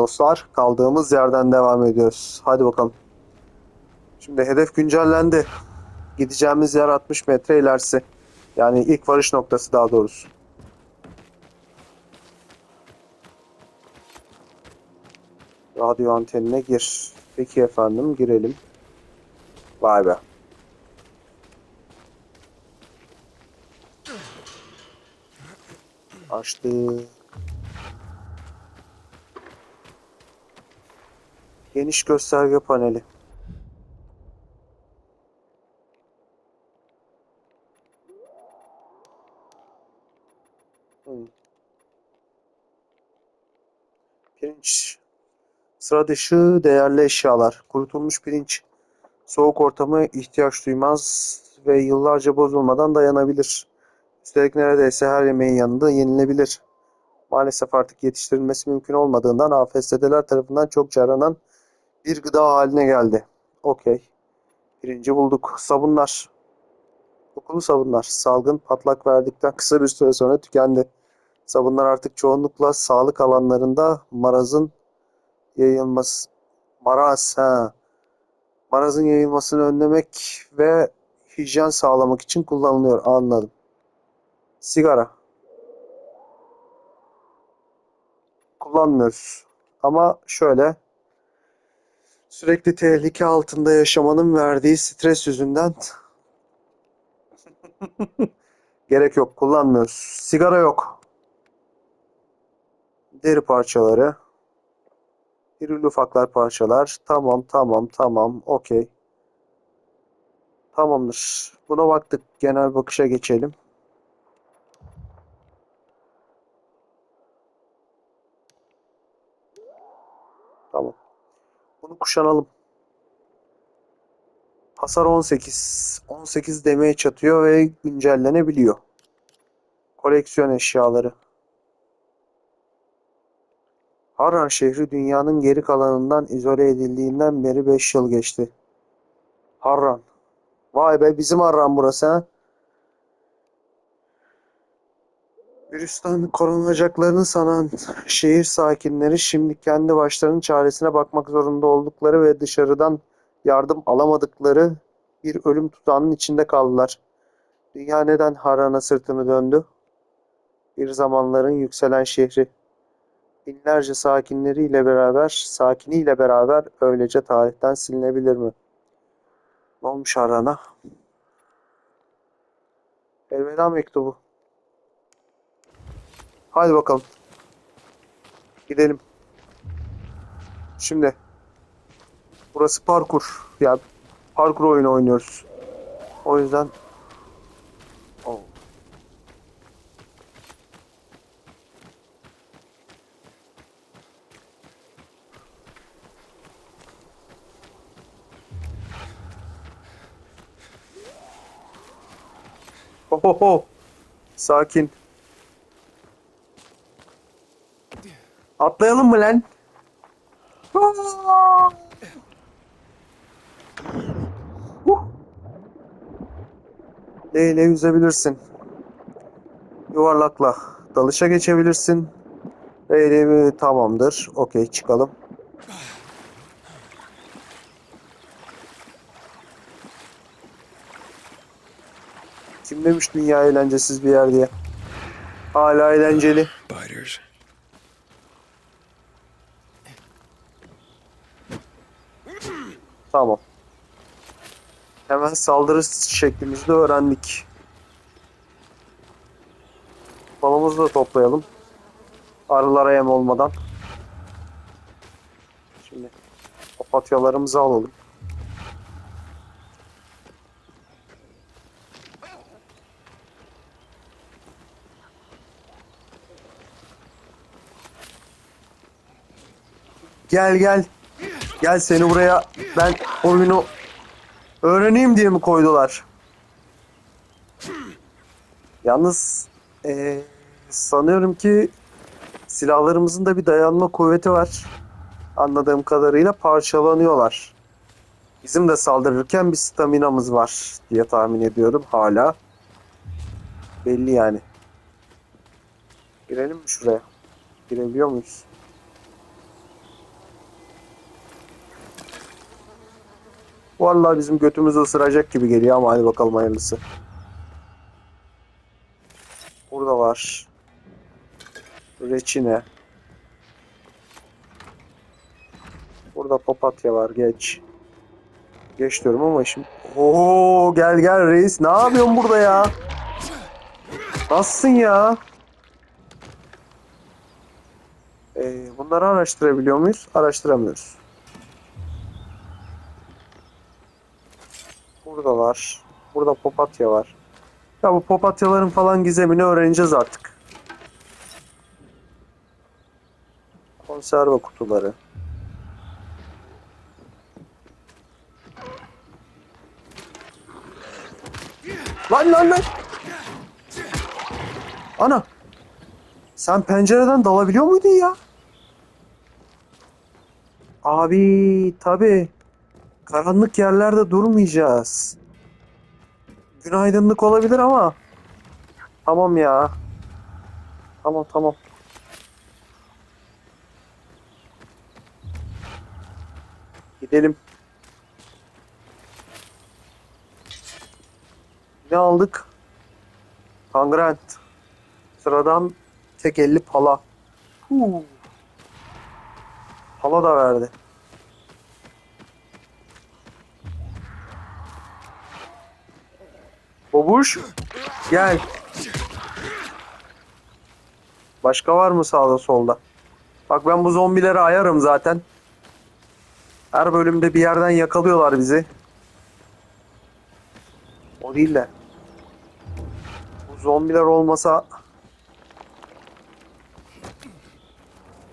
dostlar. Kaldığımız yerden devam ediyoruz. Hadi bakalım. Şimdi hedef güncellendi. Gideceğimiz yer 60 metre ilerisi. Yani ilk varış noktası daha doğrusu. Radyo antenine gir. Peki efendim girelim. Vay be. Açtık. Geniş gösterge paneli. Hmm. Pirinç. Sıra dışı değerli eşyalar. Kurutulmuş pirinç. Soğuk ortama ihtiyaç duymaz ve yıllarca bozulmadan dayanabilir. Üstelik neredeyse her yemeğin yanında yenilebilir. Maalesef artık yetiştirilmesi mümkün olmadığından AFS'deler tarafından çok aranan bir gıda haline geldi. Okey. Birinci bulduk. Sabunlar. Kokulu sabunlar. Salgın patlak verdikten kısa bir süre sonra tükendi. Sabunlar artık çoğunlukla sağlık alanlarında marazın yayılması maraz ha. Marazın yayılmasını önlemek ve hijyen sağlamak için kullanılıyor. Anladım. Sigara. Kullanmıyoruz. Ama şöyle sürekli tehlike altında yaşamanın verdiği stres yüzünden gerek yok. Kullanmıyoruz. Sigara yok. Deri parçaları. İrili ufaklar parçalar. Tamam, tamam, tamam. Okey. Tamamdır. Buna baktık. Genel bakışa geçelim. Tamam. Bunu kuşanalım. Hasar 18. 18 demeye çatıyor ve güncellenebiliyor. Koleksiyon eşyaları. Harran şehri dünyanın geri kalanından izole edildiğinden beri 5 yıl geçti. Harran. Vay be bizim Harran burası ha. Virüsten korunacaklarını sanan şehir sakinleri şimdi kendi başlarının çaresine bakmak zorunda oldukları ve dışarıdan yardım alamadıkları bir ölüm tutağının içinde kaldılar. Dünya neden Harran'a sırtını döndü? Bir zamanların yükselen şehri. Binlerce sakinleriyle beraber, sakiniyle beraber öylece tarihten silinebilir mi? Ne olmuş Harran'a? Elveda mektubu. Hadi bakalım. Gidelim. Şimdi. Burası parkur. Ya parkur oyunu oynuyoruz. O yüzden Oh. Ho ho ho. Sakin. Atlayalım mı lan? Huh. Leyle yüzebilirsin. Yuvarlakla dalışa geçebilirsin. Leyle tamamdır. Okey çıkalım. Kim demiş dünya eğlencesiz bir yer diye. Hala eğlenceli. Biters. Tamam. Hemen saldırı şeklimizi de öğrendik. Balımızı da toplayalım. Arılara yem olmadan. Şimdi papatyalarımızı alalım. Gel gel. Gel seni buraya ben oyunu öğreneyim diye mi koydular? Yalnız eee, sanıyorum ki silahlarımızın da bir dayanma kuvveti var. Anladığım kadarıyla parçalanıyorlar. Bizim de saldırırken bir staminamız var diye tahmin ediyorum hala. Belli yani. Girelim mi şuraya? Girebiliyor muyuz? Vallahi bizim götümüzü ısıracak gibi geliyor ama hadi bakalım hayırlısı. Burada var. Reçine. Burada papatya var geç. Geç diyorum ama şimdi. Oo gel gel reis. Ne yapıyorsun burada ya? Nasılsın ya? Ee, bunları araştırabiliyor muyuz? Araştıramıyoruz. Burada var. Burada papatya var. Ya bu papatyaların falan gizemini öğreneceğiz artık. Konserve kutuları. Lan lan lan. Ana. Sen pencereden dalabiliyor muydun ya? Abi tabi. Karanlık yerlerde durmayacağız. Günaydınlık olabilir ama. Tamam ya. Tamam tamam. Gidelim. Ne aldık? Kangren. Sıradan tek elli pala. Huu. Pala da verdi. Babuş. Gel. Başka var mı sağda solda? Bak ben bu zombileri ayarım zaten. Her bölümde bir yerden yakalıyorlar bizi. O değil de. Bu zombiler olmasa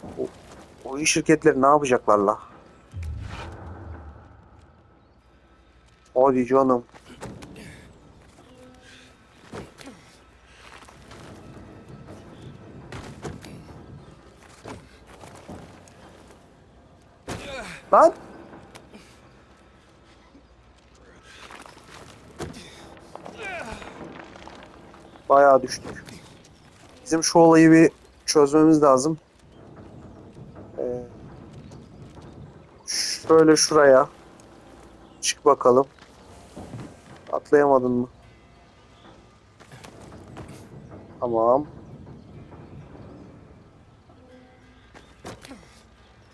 o, oyun şirketleri ne yapacaklar la? Hadi canım. Lan. Bayağı düştük. Bizim şu olayı bir çözmemiz lazım. Ee, şöyle şuraya. Çık bakalım. Atlayamadın mı? Tamam.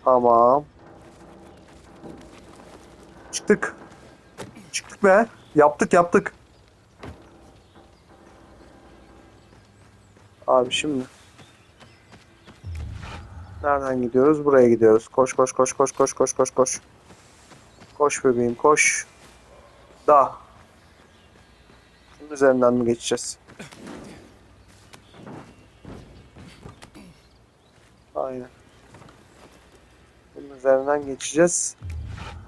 Tamam. Çıktık. Çıktık be. Yaptık yaptık. Abi şimdi. Nereden gidiyoruz? Buraya gidiyoruz. Koş koş koş koş koş koş koş koş. Koş bebeğim koş. Da. Şunun üzerinden mi geçeceğiz? Aynen. Bunun üzerinden geçeceğiz.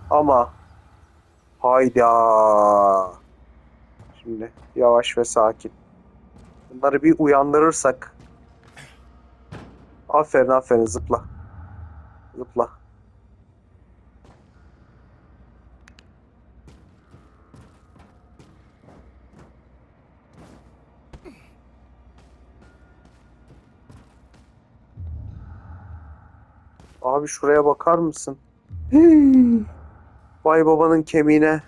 Ama hayda. Şimdi yavaş ve sakin. Bunları bir uyandırırsak. Aferin aferin zıpla. Zıpla. Abi şuraya bakar mısın? Hii. Vay babanın kemiğine.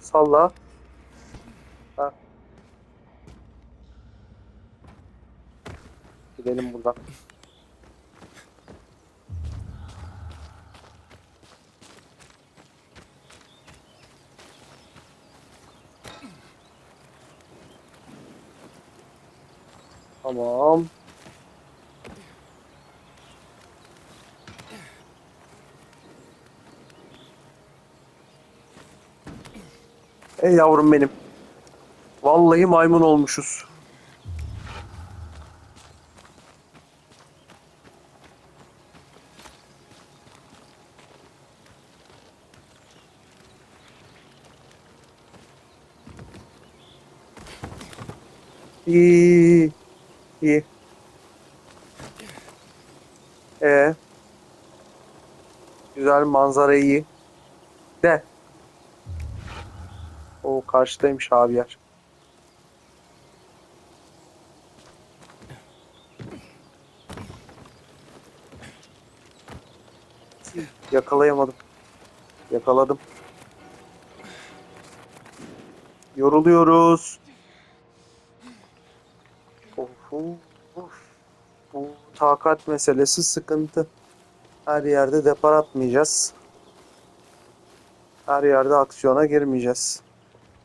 Salla. Ha. Gidelim buradan. Tamam. Ey yavrum benim. Vallahi maymun olmuşuz. İyi. İyi. Ee, güzel manzara iyi. De. O karşıdaymış abi yer. Yakalayamadım. Yakaladım. Yoruluyoruz. Of, of. Bu takat meselesi sıkıntı. Her yerde depar atmayacağız. Her yerde aksiyona girmeyeceğiz.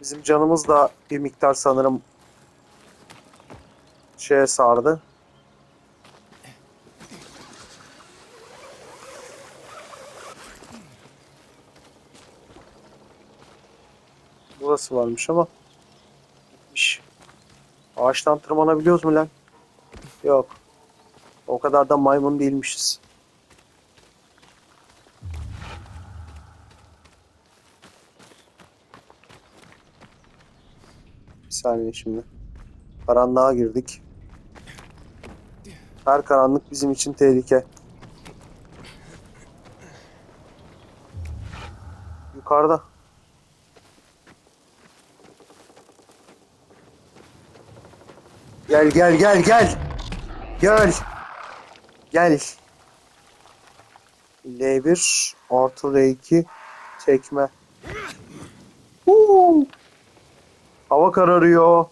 Bizim canımız da bir miktar sanırım şeye sardı. Burası varmış ama gitmiş. Ağaçtan tırmanabiliyoruz mu lan? Yok. O kadar da maymun değilmişiz. Bir saniye şimdi. Karanlığa girdik. Her karanlık bizim için tehlike. Yukarıda. Gel gel gel gel. Gel. Gel. L1 artı R2 çekme. Huu. Hava kararıyor.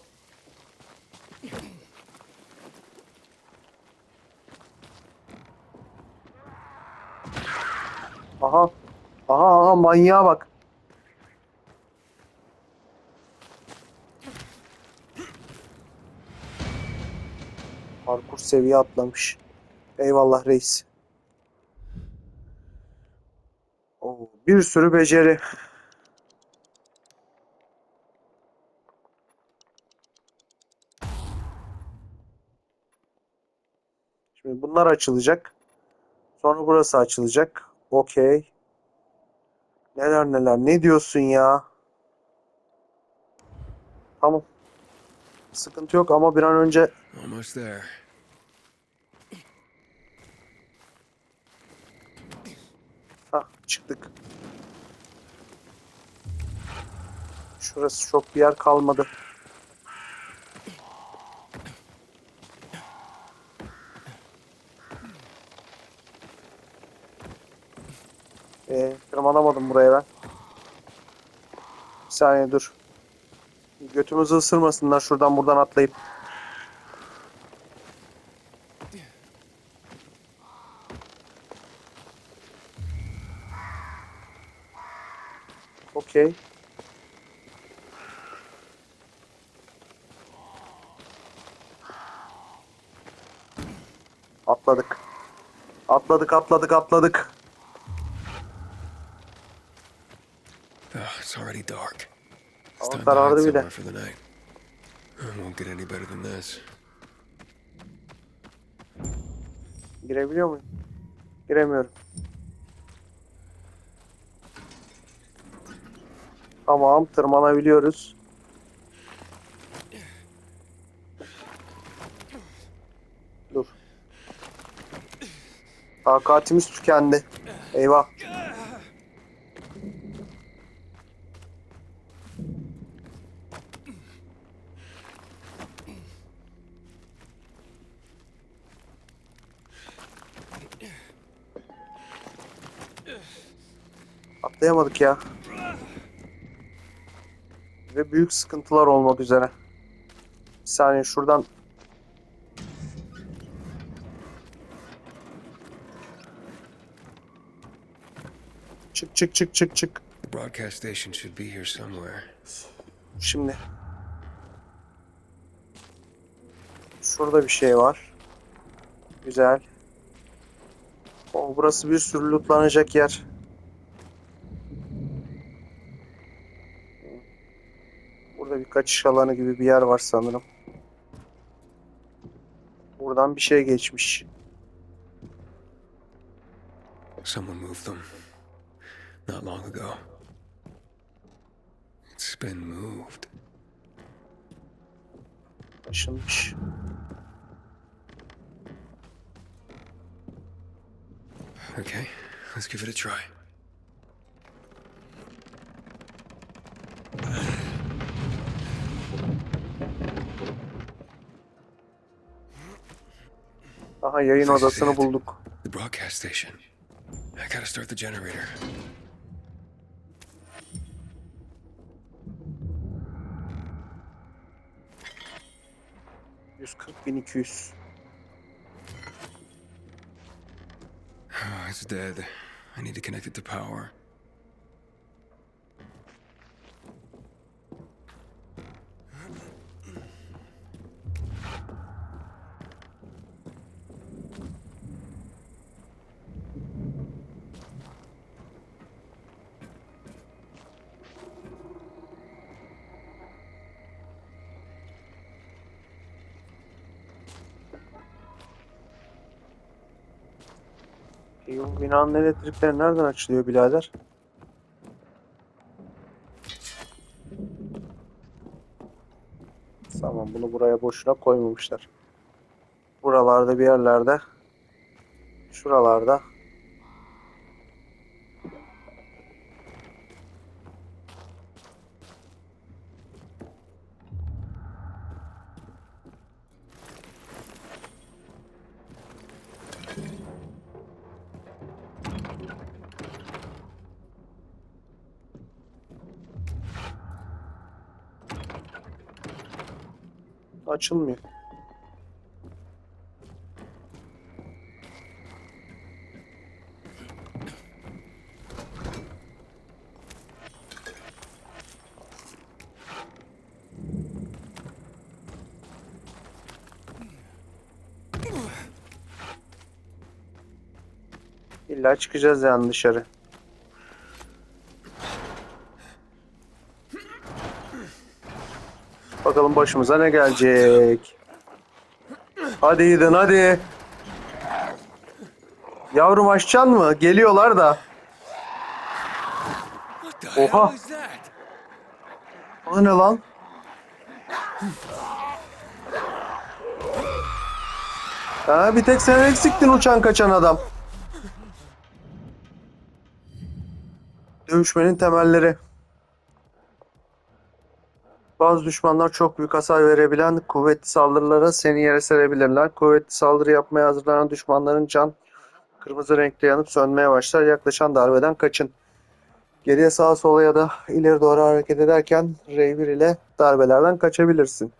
Aha. Aha aha manyağa bak. Parkur seviye atlamış. Eyvallah reis. Oo, bir sürü beceri. Şimdi bunlar açılacak. Sonra burası açılacak. Okey. Neler neler. Ne diyorsun ya? Tamam. Sıkıntı yok ama bir an önce Almost there. Hah çıktık. Şurası çok bir yer kalmadı. Ee, tırmanamadım buraya ben. Bir saniye dur. Götümüzü ısırmasınlar şuradan buradan atlayıp. Okey. Atladık. Atladık, atladık, atladık. Oh, it's already dark. It's Hava time to hide karardı bile. somewhere for the night. It won't get any better than this. Girebiliyor muyum? Giremiyorum. Tamam, tırmanabiliyoruz. Dur. Takatimiz tükendi. Eyvah. Atlayamadık ya. Ve büyük sıkıntılar olmak üzere. Bir saniye şuradan Çık çık çık çık çık. Broadcast station should be here somewhere. Şimdi. Şurada bir şey var. Güzel. O burası bir sürü lootlanacak yer. Burada bir kaçış alanı gibi bir yer var sanırım. Buradan bir şey geçmiş. Someone moved them. Not long ago. It's been moved. Taşınmış. Okay, let's give it a try. Aha yayın odasını bulduk. The broadcast station. I gotta start the generator. Yüz kırk bin iki yüz. Oh, it's dead. I need to connect it to power. E, bu binanın elektrikleri nereden açılıyor birader? Tamam bunu buraya boşuna koymamışlar. Buralarda bir yerlerde. Şuralarda. Açılmıyor. İlla çıkacağız yani dışarı. Bakalım başımıza ne gelecek. Hadi gidin hadi. Yavrum açacaksın mı? Geliyorlar da. Oha. O ne lan? Ha, bir tek sen eksiktin uçan kaçan adam. Dövüşmenin temelleri. Bazı düşmanlar çok büyük hasar verebilen kuvvetli saldırılara seni yere serebilirler. Kuvvetli saldırı yapmaya hazırlanan düşmanların can kırmızı renkte yanıp sönmeye başlar. Yaklaşan darbeden kaçın. Geriye sağa sola ya da ileri doğru hareket ederken R1 ile darbelerden kaçabilirsin.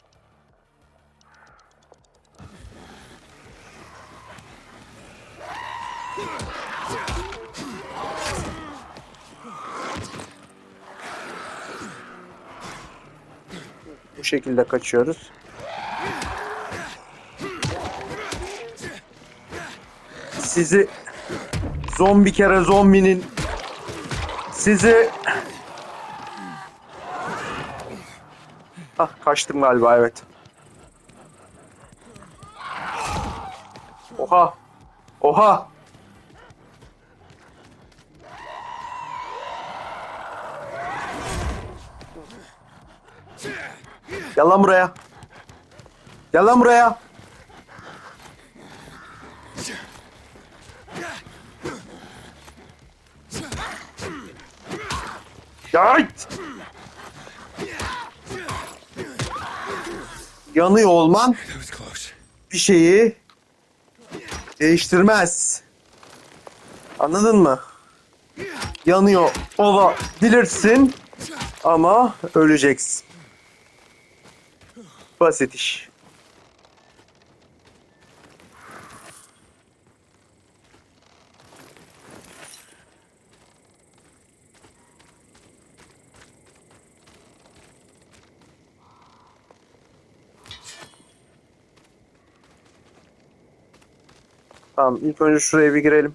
Şekilde kaçıyoruz. Sizi zombi kere zombinin sizi Ah kaçtım galiba evet. Oha. Oha. Gel lan buraya. Gel lan buraya. Yayt! Yanıyor olman bir şeyi değiştirmez. Anladın mı? Yanıyor olabilirsin ama öleceksin. Basit iş. Tamam ilk önce şuraya bir girelim.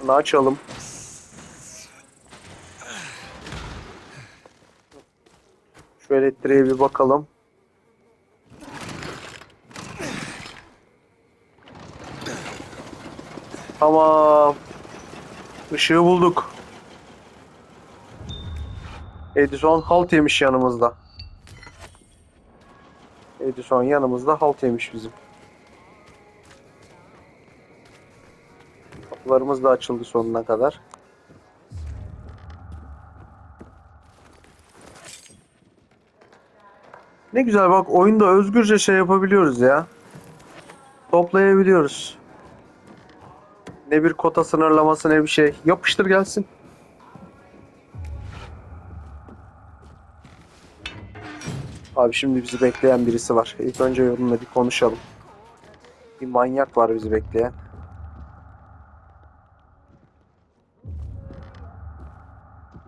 Şunu açalım. Şu elektriğe bir bakalım. Tamam. Işığı bulduk. Edison halt yemiş yanımızda. Edison yanımızda halt yemiş bizim. Kapılarımız da açıldı sonuna kadar. Ne güzel bak oyunda özgürce şey yapabiliyoruz ya. Toplayabiliyoruz. Ne bir kota sınırlaması ne bir şey. Yapıştır gelsin. Abi şimdi bizi bekleyen birisi var. İlk önce onunla bir konuşalım. Bir manyak var bizi bekleyen.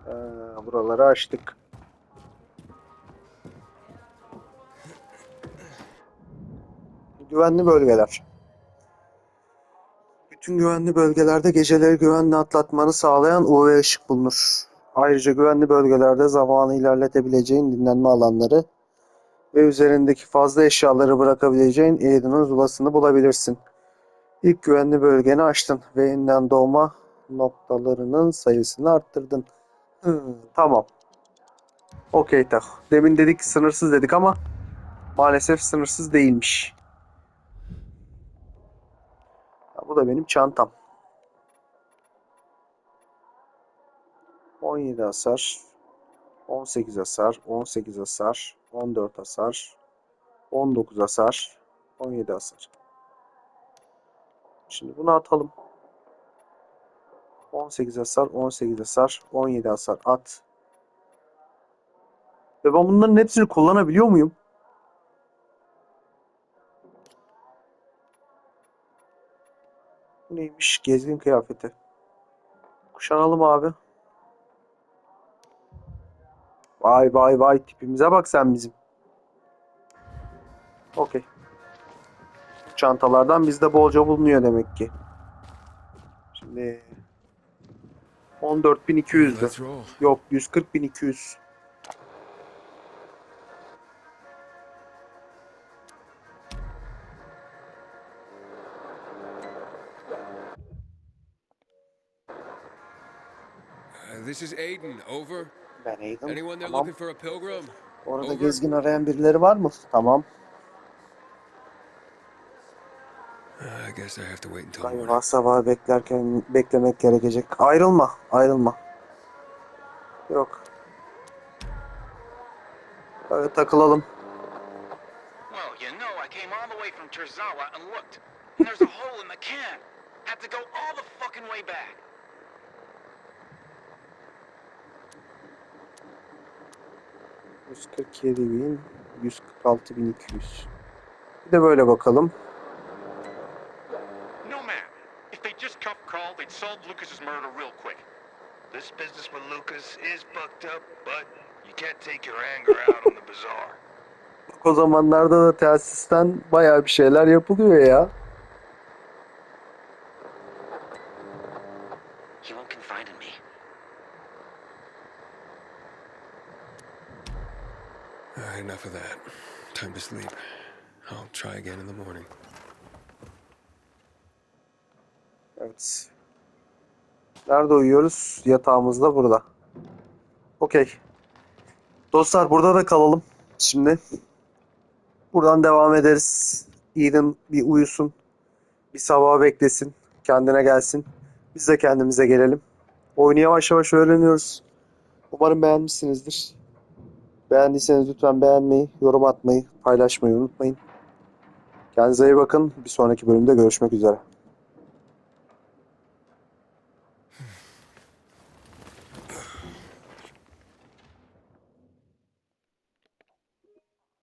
Ee, buraları açtık. Güvenli bölgeler. Bütün güvenli bölgelerde geceleri güvenli atlatmanı sağlayan UV ışık bulunur. Ayrıca güvenli bölgelerde zamanı ilerletebileceğin dinlenme alanları ve üzerindeki fazla eşyaları bırakabileceğin Aiden'ın zulasını bulabilirsin. İlk güvenli bölgeni açtın ve yeniden doğma noktalarının sayısını arttırdın. Hmm, tamam. Okey tak. Demin dedik sınırsız dedik ama maalesef sınırsız değilmiş. Ya bu da benim çantam. 17 hasar, 18 hasar, 18 hasar, 14 hasar, 19 hasar, 17 hasar. Şimdi bunu atalım. 18 hasar, 18 hasar, 17 hasar at. Ve ben bunların hepsini kullanabiliyor muyum? Bu neymiş? Gezgin kıyafeti. Kuşanalım abi. Vay vay vay tipimize bak sen bizim. Okey. Çantalardan bizde bolca bulunuyor demek ki. Şimdi 14.200'dü. Let's roll. Yok 140.200. this is Aiden. Over. Ben Aiden. Anyone there Tamam. looking for a pilgrim? Orada Over. gezgin arayan birileri var mı? Tamam. I guess I have to wait until morning. Sabah beklerken beklemek gerekecek. Ayrılma, ayrılma. Yok. Böyle takılalım. Well, you know, I came all the way from Terzawa and looked. And there's a hole in the can. Had to go all the fucking way back. Bin, 146.200. Bir de böyle bakalım. No, man. If they just cuff Carl, they'd solve Lucas's murder real quick. This business with Lucas is fucked up, but you can't take your anger out on the bazaar. O zamanlarda da telsizden bayağı bir şeyler yapılıyor ya. Enough of that. Time to sleep. I'll try again in the morning. Evet. Nerede uyuyoruz? Yatağımız da burada. Okey. Dostlar burada da kalalım. Şimdi. Buradan devam ederiz. Eden bir uyusun. Bir sabah beklesin. Kendine gelsin. Biz de kendimize gelelim. Oyunu yavaş yavaş öğreniyoruz. Umarım beğenmişsinizdir. Beğendiyseniz lütfen beğenmeyi, yorum atmayı, paylaşmayı unutmayın. Kendinize iyi bakın. Bir sonraki bölümde görüşmek üzere.